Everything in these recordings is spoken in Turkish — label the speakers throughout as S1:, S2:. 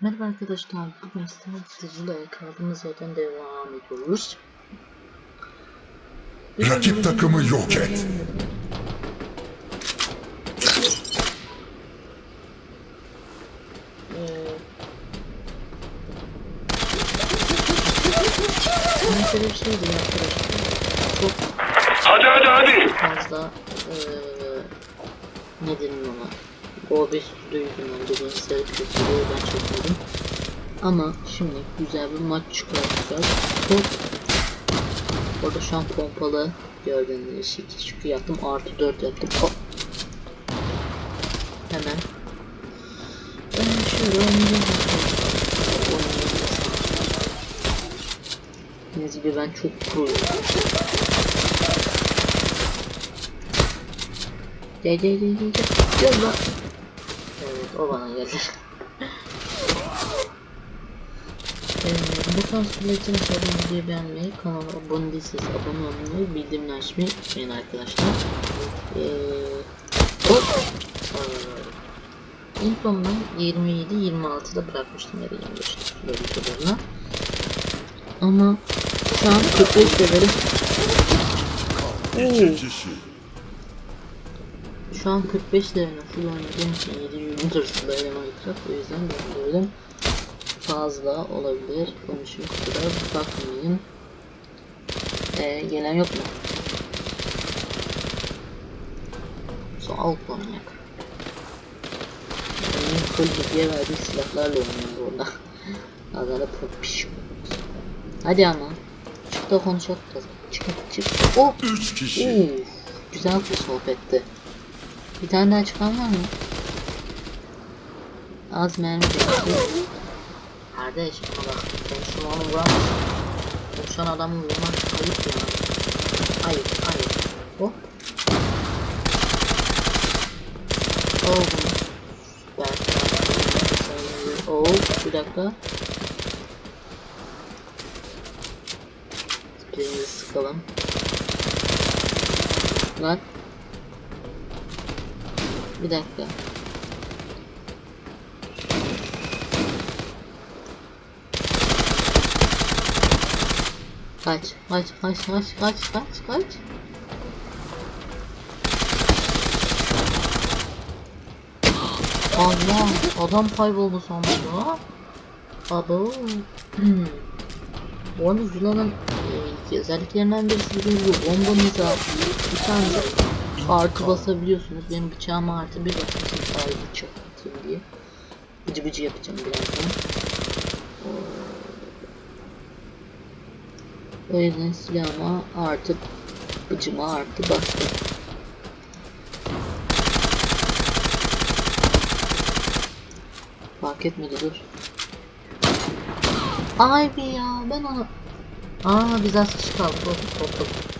S1: Merhaba arkadaşlar, bugün Starcı'yla kaldığımız yerden devam ediyoruz.
S2: Rakip takımı yok et.
S1: Ee, Mesela bir şeydi arkadaşlar. Çok
S3: Hadi hadi hadi.
S1: fazla eee ne denir ona? OBS ben de bilgisayarı kötülüğü ben çekmedim. Ama şimdi güzel bir maç çıkartacağız. Hop. Orada şu an pompalı gördüğünüz gibi çünkü yaptım artı 4 yaptım. Hop. Hemen. Ben şöyle oynayacağım. Bildiğiniz gibi ben çok proyum. Gel gel gel gel gel. Gel lan. Evet o bana geldi. Ee, bu tarz fırlatın içeriden videoyu beğenmeyi, kanala abone değilseniz abone olmayı, bildirimleri açmayı unutmayın arkadaşlar. Ee, hop. Ee, İlk bombayı 27-26'da bırakmıştım 25 böyle kadarına. Ama şu an 45 levelim.
S2: İki kişi.
S1: Şu an 45 lira nasıl oynadığım için 7 yılın hırsında Minecraft o yüzden ben böyle fazla olabilir. Konuşum kadar bakmayın. Ee, gelen yok mu? Son alt oynayak. Benim full hediye verdiği silahlarla oynuyor orada. Adana popiş. Hadi ama. Çık da konuşalım. Çık çık. Oh!
S2: Üç kişi.
S1: Uf, güzel bir sohbetti. Bir tane daha çıkan var mı? Az mermi bekliyor. Kardeş bana bak. Konuşma onu vuramaz. Konuşan adamı vurmak ayıp ya. Ayıp ayıp. Hop. Oh. Süper. Oh bir dakika. Spreyimizi sıkalım. Lan. Bir dakika. Kaç, kaç, kaç, kaç, kaç, kaç, kaç. Allah, adam kayboldu sandım ya. Abo. Hmm. Bu arada Zula'nın e, özelliklerinden birisi dediğim gibi bombanıza bir tane artı basabiliyorsunuz. Benim bıçağıma artı bir basmışım sadece bıçak atayım diye. Bıcı bıcı yapacağım birazdan. O yüzden silahıma artı bıcıma artı bastım. Fark etmedi dur. Ay be ya ben onu... Aa biz az kişi kaldık. Hop hop hop.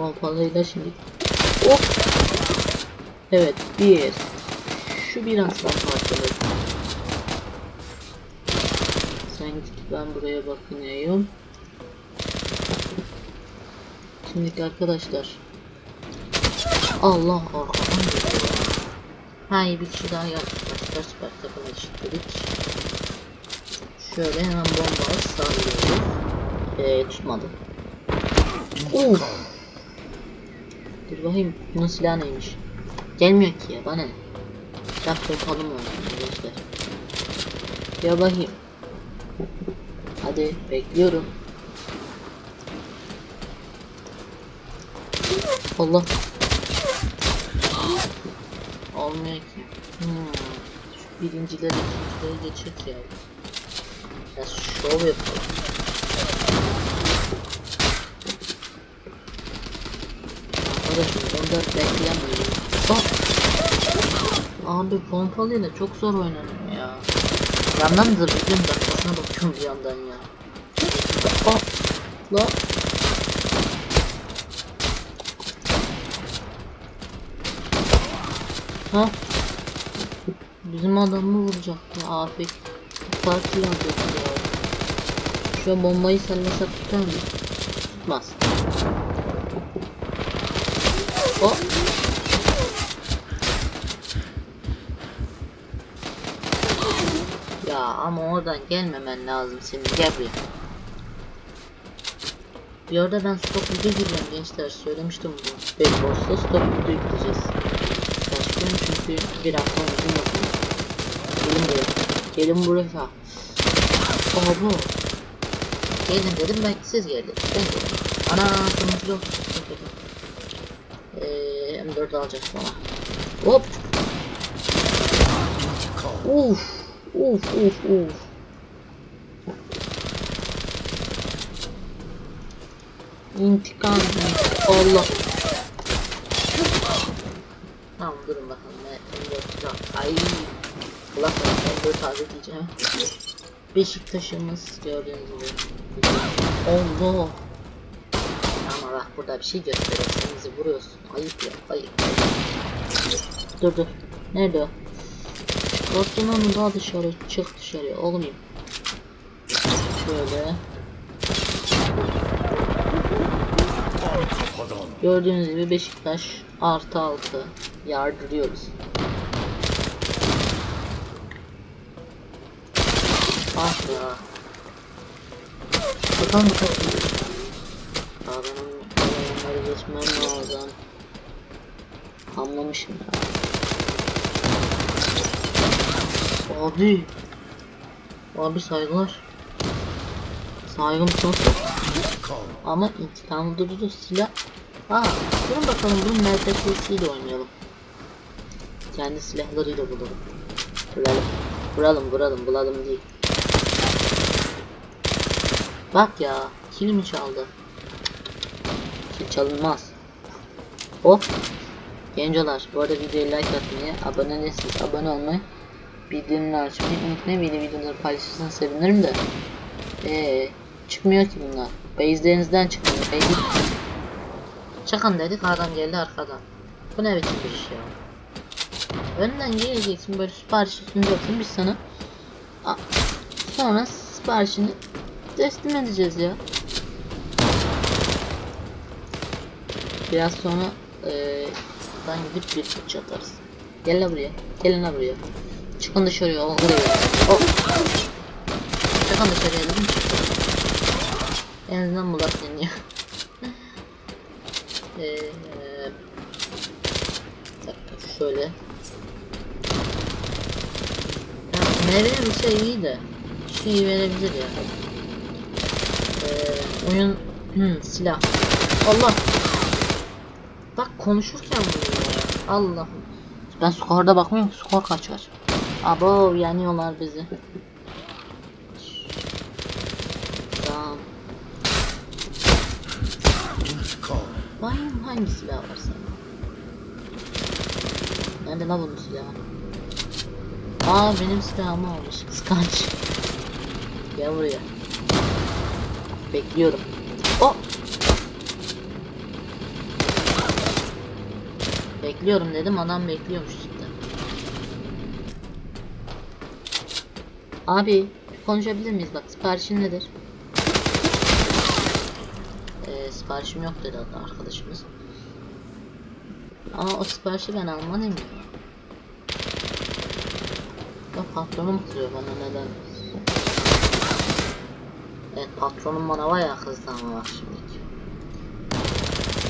S1: Pompalıyla şimdi. Hop. Evet bir. Şu biraz daha parçaladım. Sen git ben buraya bakınıyorum. Şimdi arkadaşlar. Allah arkadan geliyor. Bir kişi daha yaptık. Süper süper takım eşitledik. Şöyle hemen bomba sallıyoruz. Eee tutmadı. Uf. Bakayım bunun silahı neymiş? Gelmiyor ki ya bana? Silah korkalım olsun arkadaşlar. Ya bakayım. Hadi bekliyorum. Allah. Olmuyor ki. Hmm. Şu birincileri ikincileri geçecek ya. Ya şov yapalım. Arkadaşım onda beklemiyorum. Bak. Abi pompalıyla çok zor oynanıyor ya. Yandan da bütün dakikasına bakıyorum bir yandan ya. Bak. La. Ha? Bizim adamı vuracaktı Afik. Parti yapacaktı ya. Şu bombayı sallasak tutar mı? Tutmaz. O. Ya ama oradan gelmemen lazım senin gel buraya. Bir arada ben stop video gireceğim gençler söylemiştim bunu. Bedwars'ta stop video yükleyeceğiz. Başlıyorum çünkü bir hafta uzun yapıyor. Gelin buraya. Gelin buraya. Abi. Gelin dedim belki siz geldiniz. Ben geldim. Ana kırmızı yok. Eee M4 alacağız sonra. Hop. Uf. Uf uf uf. İntikam. Allah. Tamam durun bakalım. Ben M4 al- Ay. Allah Allah M4 taze diyeceğim. Beşiktaş'ımız gördüğünüz gibi. Allah. Burada bir şey bizi vuruyorsun. Ayıp ya. Ayıp. Dur dur. Nerede o? Dostum onu daha dışarı. Çık dışarıya. Olmayayım. Şöyle. Gördüğünüz gibi Beşiktaş artı altı yardırıyoruz. Ah ya. Bakalım bakalım. Geçmem lazım. Anlamışım ya. Abi. Abi saygılar. Saygım sonsuz. Ama intikam durucu silah. Aa, durun bakalım bunun MTS'siyle oynayalım. Kendi silahlarıyla bulalım. Vuralım. Vuralım, vuralım, bulalım değil. Bak ya, kill mi çaldı? Çalınmaz. Hop. Gencolar, bu arada videoyu like atmayı, abone değilseniz abone olmayı, bildirimleri açmayı unutmayın. Video videoları paylaşırsanız sevinirim de. Eee, çıkmıyor ki bunlar. Base'lerinizden çıkmıyor. Base Çakın dedik adam geldi arkadan. Bu ne biçim bir iş ya. Önden geleceksin böyle sipariş sunacaksın biz sana. A- Sonra siparişini teslim edeceğiz ya. Biraz sonra eee ben gidip bir fıç atarız. Gel la buraya. Gelin la buraya. Çıkın dışarıya. O buraya. O. Çıkın dışarıya dedim. En azından bulak deniyor. Dakika şöyle. Ya nereye bir şey iyi de şey verebilir ya. Eee oyun hmm, silah. Allah. Konuşurken vuruyor ya. Allah. Ben skorda bakmıyorum ki skor kaç var. Abo yanıyorlar bizi. Tamam. Bayım hangi silah var senin? Nerede lan bunun silahı? Aa benim silahımı almış. Kıskanç. Gel buraya. Bekliyorum. Oh! Bekliyorum dedim adam bekliyormuş cidden. Abi konuşabilir miyiz bak siparişin nedir? Ee, siparişim yok dedi arkadaşımız. Ama o siparişi ben almalıyım ya. Ya patronum kızıyor bana neden? Evet patronum bana bayağı kızdı ama bak şimdi.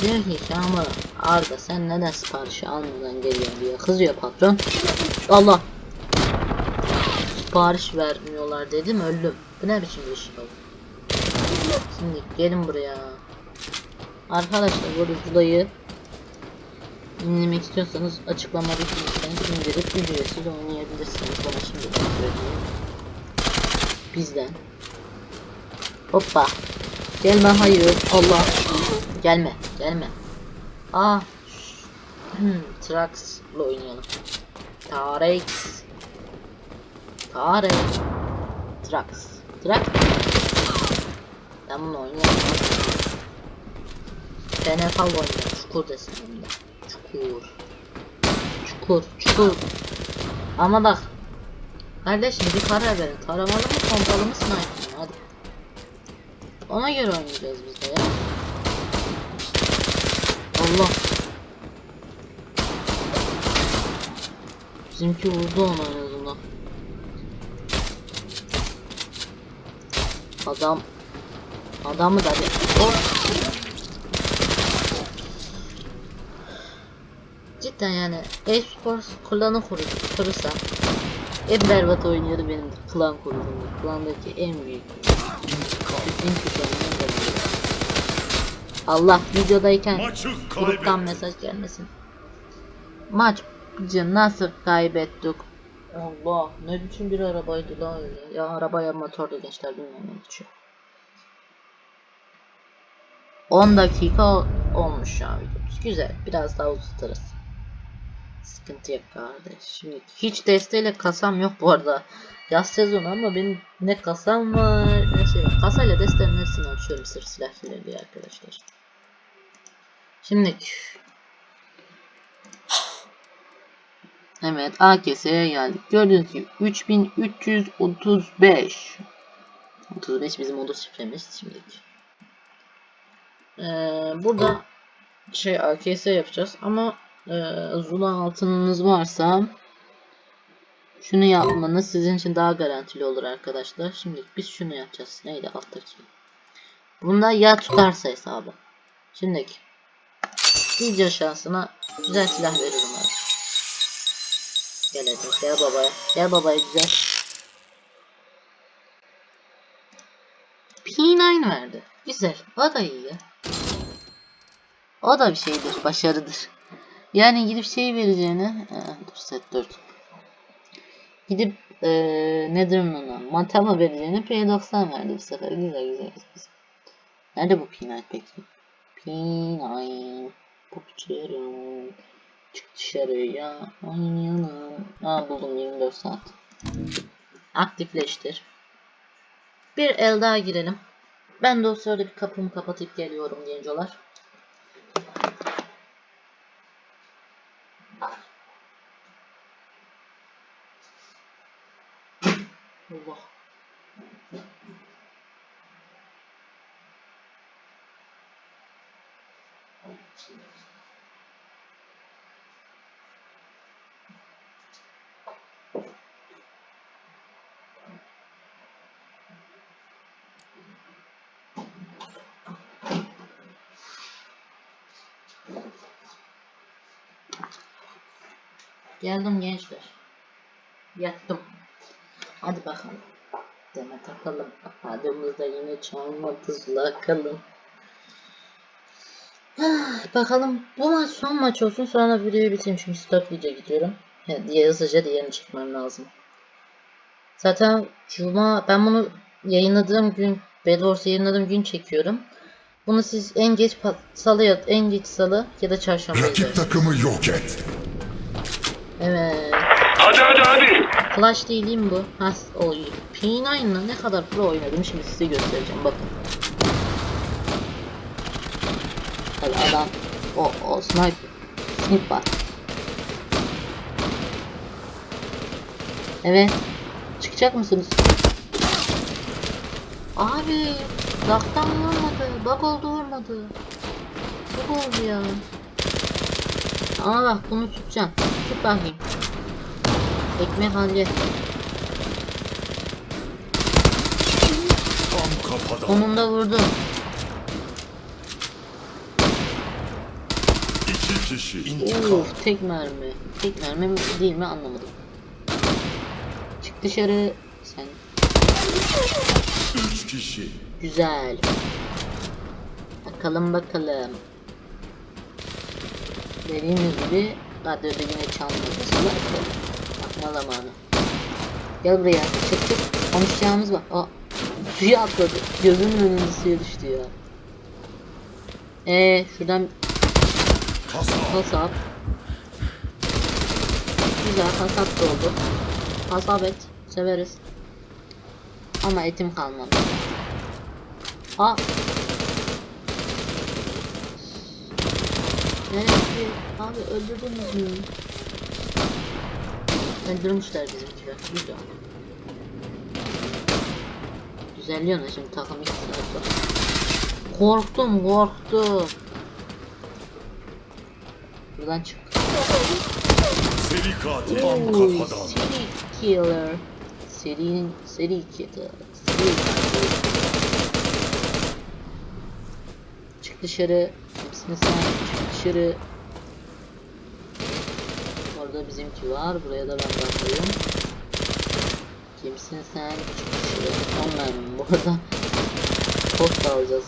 S1: Diyor ki Şamı Arda sen neden siparişi almadan geliyorsun diye kızıyor patron. Allah. Sipariş vermiyorlar dedim öldüm. Bu ne biçim bir şey oldu? Şimdi gelin buraya. Arkadaşlar bu videoyu dinlemek istiyorsanız açıklamada linkten indirip ücretsiz oynayabilirsiniz. Bana şimdi söyleyeyim. Bizden. Hoppa. Gelme hayır. Allah. Gelme. Gelme. Aa. Hmm, Trax'la oynayalım. Tarek. Tarek. Trax. Trax. Ben bunu oynayamam. NFL oynuyor. Çukur desin de. Çukur. Çukur. Çukur. Ama bak. Kardeşim bir karar verin. Taramalı mı pompalı mı sniper mı? Hadi. Ona göre oynayacağız biz de ya. Allah. Bizimki vurdu ona en azından. Adam adamı da bir hop. Cidden yani e-spor klanı kur kurursa en berbat oynuyordu benim klan kurduğum. Klandaki en büyük. En kötü benim. Allah videodayken gruptan mesaj gelmesin. Maçı nasıl kaybettik? Allah ne biçim bir arabaydı la öyle. Ya arabaya motorlu gençler bilmem ne geçiyor. 10 dakika olmuş an videomuz. Güzel. Biraz daha uzatarız. Sıkıntı yok kardeş. Şimdi hiç desteğiyle kasam yok bu arada. Yaz sezonu ama benim ne kasam var ne şey. Kasayla desteğin hepsini açıyorum sırf silah diye arkadaşlar. Şimdi Evet AKS'ye geldik. Gördüğünüz gibi 3335 35 bizim oda şifremiz şimdiki. Ee, burada şey AKS yapacağız ama e, Zula altınınız varsa şunu yapmanız sizin için daha garantili olur arkadaşlar. Şimdi biz şunu yapacağız. Neydi alttaki? Bunda ya tutarsa hesabı. Şimdiki video şansına güzel silah veririm abi. Gel hadi gel babaya. Gel babaya güzel. P9 verdi. Güzel. O da iyi ya. O da bir şeydir. Başarıdır. Yani gidip şey vereceğine Ee, dur set 4 gidip ee, nedir ona Matama vereceğine P90 verdi bu sefer güzel güzel güzel nerede bu P9 peki P9 Popçuyorum Çık dışarıya. Oynayalım Aa buldum 24 saat. Aktifleştir. Bir el daha girelim. Ben de o sırada bir kapımı kapatıp geliyorum gencolar. Allah. Geldim gençler. Yattım. Hadi bakalım. Deme takalım. Adımızda yine çalmadızla kalın. Ah, bakalım bu maç son maç olsun sonra videoyu bitireyim çünkü stop video gidiyorum. He, diye hızlıca diğerini çekmem lazım. Zaten cuma ben bunu yayınladığım gün Bedwars yayınladığım gün çekiyorum. Bunu siz en geç salı ya en geç salı ya da çarşamba
S2: Rakip
S1: izlersiniz.
S2: takımı yok et.
S1: Evet.
S3: Hadi hadi hadi.
S1: Flash değil değil mi bu? Ha, o iyi. P9'la ne kadar pro oynadım şimdi size göstereceğim bakın. Tabi adam o o sniper snip var. Evet. Çıkacak mısınız? Abi Zaktan vurmadı. Bak oldu vurmadı. Çok oldu ya. Ama bak bunu tutacağım. Tut bakayım. Ekmek
S2: kafadan.
S1: Sonunda vurdum.
S2: İki kişi. İntikam.
S1: Uf, tek mermi. Tek mermi mi değil mi anlamadım. Çık dışarı. Sen
S2: Üç kişi.
S1: güzel. Bakalım bakalım. Dediğimiz gibi radyoda yine çalmadı. Salak. Bakma zamanı. Gel buraya. Çık çık. Konuşacağımız var. Aa. Suya atladı. Gözümün önünde suya düştü ya. Eee şuradan.
S2: Kasap.
S1: Güzel kasap da oldu. Kasap et. Severiz. Ama etim kalmadı. Aa. Neresi? Abi öldürdünüz mü? Öldürmüşler bizimkiler. Güzel. Güzelliyor şimdi takım iki saat Korktum korktum. Buradan çık.
S2: Seri katil tam.
S1: Seri killer. Seri, seri killer. Seri killer. Çık dışarı. Çık dışarı. Orada bizimki var. Buraya da ben bakıyorum. Kimsin sen? Çık dışarı. Online bu. Post alacağız.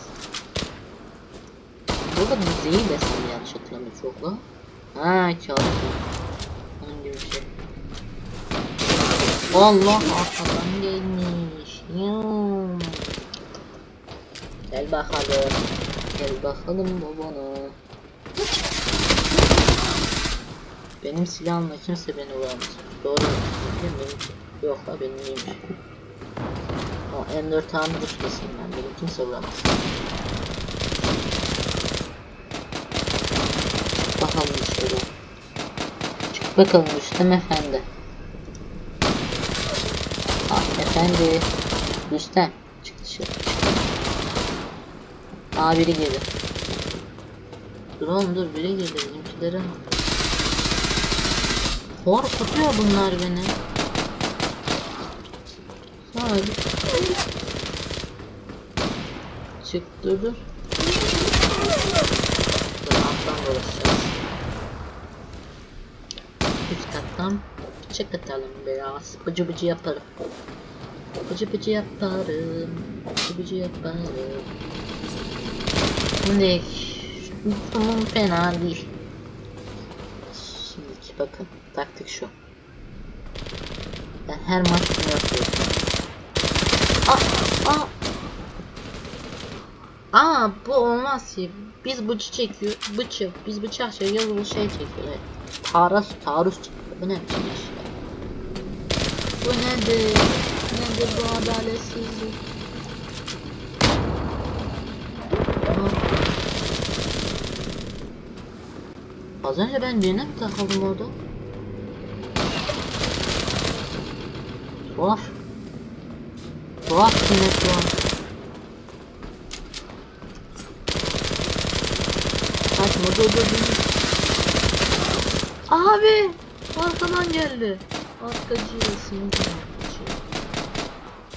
S1: Burada müzeyi desem yanlış hatırlamıyorum çok la. Ha kağıt. Onun gibi bir şey. Allah arkadan gelmiş. Yum. Gel bakalım. Gel bakalım babana. Benim silahımla kimse beni vuramaz. Doğru. Benim. Yok la benim değilmiş. O M4 tamir ustasıyım ben. Beni kimse vuramaz. Bakalım dışarı. Çık bakalım Rüstem efendi. Ah efendi. Rüstem. Aa biri girdi. Dur oğlum dur biri girdi bizimkilere. Korkutuyor bunlar beni. Sadece. Çık dur dur. Dur alttan dolaşacağız. Üst kattan çık atalım biraz. Bıcı bıcı yaparım. Bıcı bıcı yaparım. Bıcı bıcı yaparım. Şimdi durum fena değil. Şimdi bakın taktik şu. Ben her maç bunu yapıyorum. Aa, aa. Aa bu olmaz ki. Biz bıçı çekiyor. Bıçı. Biz bıçak çekiyoruz bu şey çekiyor. Evet. Taarruz, taarruz çekiyor. Bu ne biçim ya? Bu nedir? Nedir bu adaletsizlik? Aa. Az önce ben birine mi takıldım orada? Tuhaf. Tuhaf yine tuhaf. Kaçma dur dur dur. Abi arkadan geldi. Arkacı arkacı.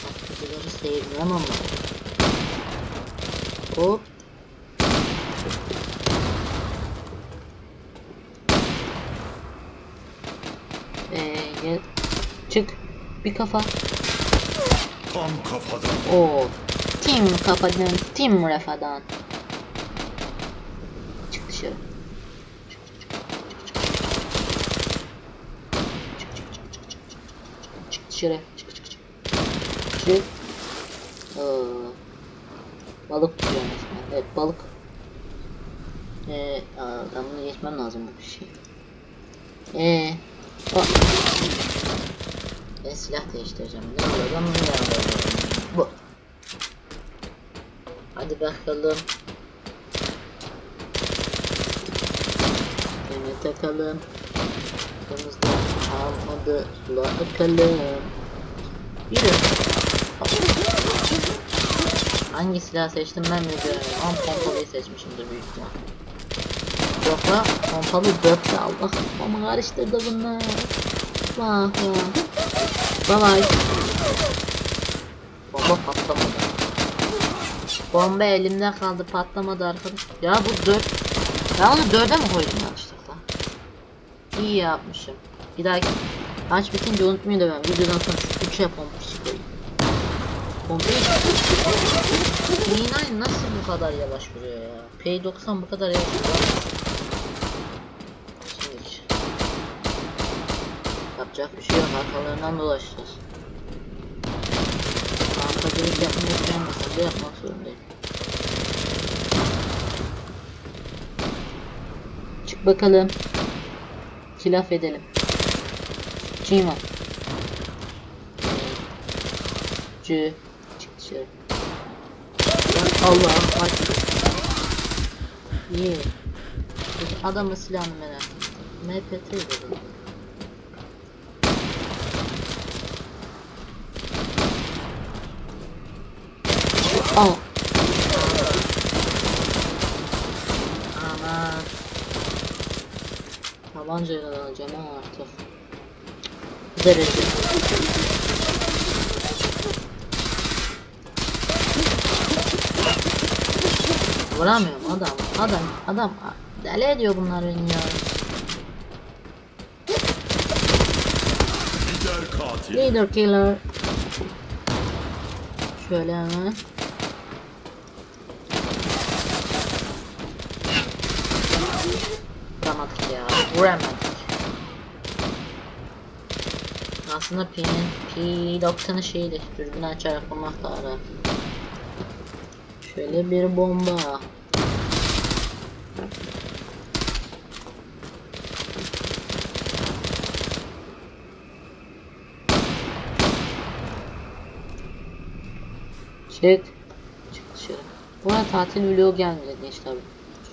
S1: Arkacıları sevmem ama. Hop. Ee, gel. Çık. Bir kafa.
S2: Tam kafadan.
S1: Oo. Tim kafadan. Tim rafadan. Çık dışarı. Çık, dışarı. Çık çık çık. Çık. Aa. Balık tutuyorum. Evet balık. Ee, ben bunu geçmem lazım bu şey. Ee, o. Ben silah değiştireceğim. Ne ben bunu yanında Bu. Hadi bakalım. Yine takalım. Kafamızda almadı. Sula bakalım. Yürü. Hangi silah seçtim ben de bilmiyorum. Ama pompalıyı seçmişimdir büyük ihtimal. Yok la pompalı 4 Allah kafamı karıştırdı bunlar. Vah vah. Bye bye. Bomba patlamadı. Bomba elimde kaldı patlamadı arkadaş. Ya bu 4 Ben onu 4'e mi koydum yanlışlıkla? İyi yapmışım. Bir dahaki maç bitince unutmayın da ben videodan sonra şu 3'e pompa çıkayım. Pompayı Minay nasıl bu kadar yavaş vuruyor ya? P90 bu kadar yavaş vuruyor. Şimdi hiç. Yapacak bir şey yok. Arkalarından dolaşacağız. Arkacılık yapmayı beğenmesem de yapmak zorundayım. Çık bakalım. Kilaf edelim. Kim var? Cü. Çık dışarı. Allah bak. İyi. Adamın silahını merak ettim. MPT dedim. Al. Aman. Tabancayla alacağım ha artık. Bu derece. Vuramıyorum adam. Adam. Adam. Deli ediyor bunlar beni ya.
S2: Lider katil.
S1: Leader killer. Şöyle hemen. Vuramadık ya. Vuramadık. Aslında P'nin P90'ı şeydi. Dürbün açarak bulmak rahat. Şöyle bir bomba. Çık. Çık dışarı. Bu arada tatil vlog gelmeyecek gençler.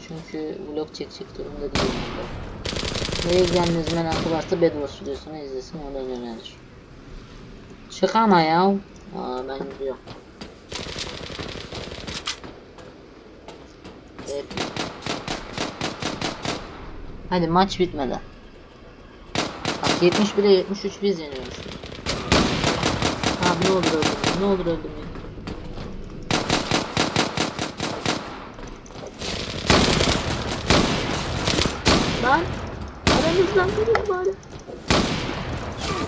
S1: Çünkü vlog çekecek durumda değilim. ben. Nereye gideceğiniz merakı varsa Bedwars videosunu izlesin oradan öğrenir. Çık ama ya. Aa ben gidiyorum. Hep. Hadi maç bitmeden. Bak 71'e 73 biz yeniyoruz. Abi ne olur öldürmeyin. Ne olur öldürmeyin. Lan. Aramızdan biri bari.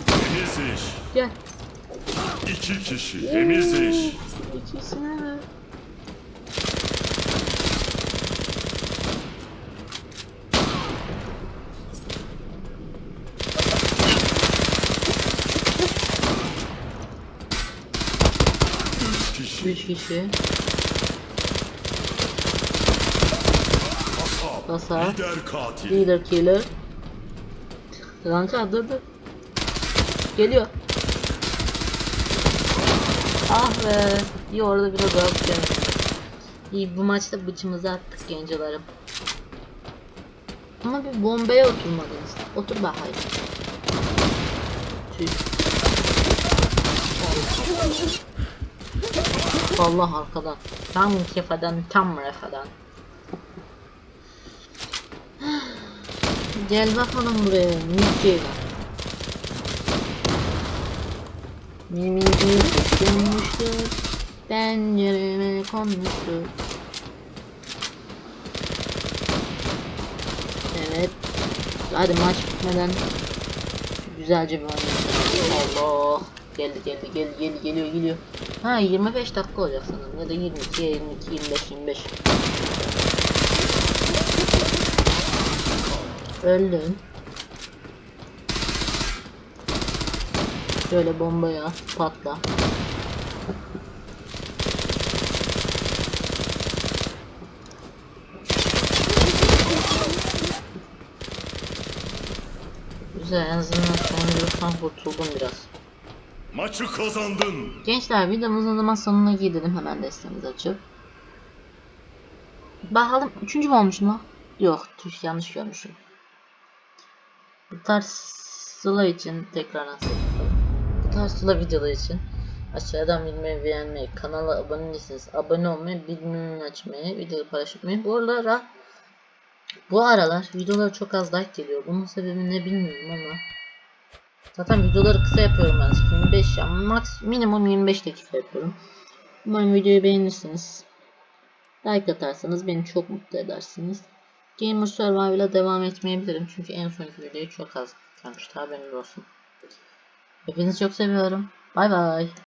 S2: Temiz iş.
S1: Gel.
S2: İki kişi. Temiz iş.
S1: İkisine ver.
S2: Üç kişi.
S1: 3 kişi.
S2: Kasap. Lider katil.
S1: Leader killer. Kanka dur dur. Geliyor. Ah be. İyi orada biraz tutuyorum. İyi bu maçta bıçımızı attık gencolarım. Ama bir bombaya oturmadınız. Otur bakayım. Tüh. Allah arkadan. Tam kefadan tam refadan. Gel bakalım buraya. Mickey. Bir düşünmüştür. Pencereme konmuştur. Evet. Hadi maç bitmeden güzelce bir oynayalım. Allah. Geldi geldi geldi geldi geliyor geliyor. Ha 25 dakika olacak sanırım ya da 22 22 25 25. Öldün. Şöyle bombaya patla. Güzel en azından sonuncudan kurtuldum biraz.
S2: Maçı kazandın.
S1: Gençler videomuzun o zaman sonuna gidelim hemen destemizi açıp. Bakalım üçüncü mü olmuşum lan? Yok yanlış görmüşüm. Bu tarz sıla için tekrar nasıl Bu tarz sıla videolar için aşağıdan bilmeyi beğenmeyi, kanala abone değilseniz abone olmayı, bildirimleri açmayı, videoyu paylaşmayı. Bu aralar bu aralar videolar çok az like geliyor. Bunun sebebi ne bilmiyorum ama Zaten videoları kısa yapıyorum ben. 25 ya max minimum 25 dakika yapıyorum. Umarım videoyu beğenirsiniz. Like atarsanız beni çok mutlu edersiniz. Gamer Survival'a devam etmeyebilirim çünkü en sonki videoyu çok az kalmıştı haberiniz olsun. Hepinizi çok seviyorum. Bay bay.